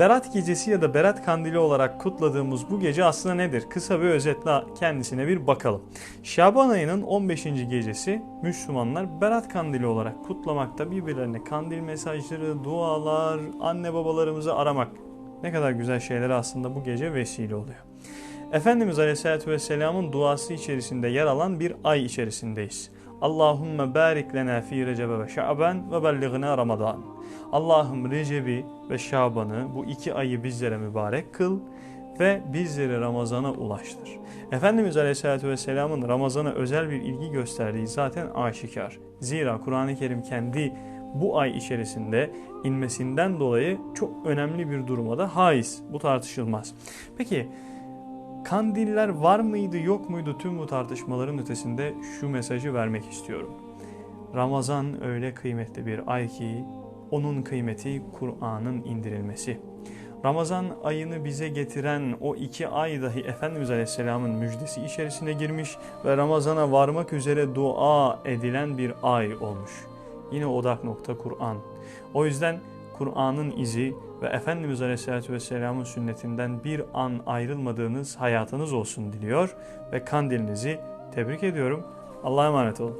Berat gecesi ya da Berat kandili olarak kutladığımız bu gece aslında nedir? Kısa bir özetle kendisine bir bakalım. Şaban ayının 15. gecesi Müslümanlar Berat kandili olarak kutlamakta birbirlerine kandil mesajları, dualar, anne babalarımızı aramak ne kadar güzel şeyler aslında bu gece vesile oluyor. Efendimiz Aleyhisselatü Vesselam'ın duası içerisinde yer alan bir ay içerisindeyiz. Allahümme barik lena fi Recebe ve Şaban ve bellighna Ramazan. Allah'ım Recep'i ve Şaban'ı bu iki ayı bizlere mübarek kıl ve bizleri Ramazan'a ulaştır. Efendimiz Aleyhisselatü Vesselam'ın Ramazan'a özel bir ilgi gösterdiği zaten aşikar. Zira Kur'an-ı Kerim kendi bu ay içerisinde inmesinden dolayı çok önemli bir duruma haiz. Bu tartışılmaz. Peki kandiller var mıydı yok muydu tüm bu tartışmaların ötesinde şu mesajı vermek istiyorum. Ramazan öyle kıymetli bir ay ki onun kıymeti Kur'an'ın indirilmesi. Ramazan ayını bize getiren o iki ay dahi Efendimiz Aleyhisselam'ın müjdesi içerisine girmiş ve Ramazan'a varmak üzere dua edilen bir ay olmuş. Yine odak nokta Kur'an. O yüzden Kur'an'ın izi ve Efendimiz Aleyhisselatü Vesselam'ın sünnetinden bir an ayrılmadığınız hayatınız olsun diliyor ve kandilinizi tebrik ediyorum. Allah'a emanet olun.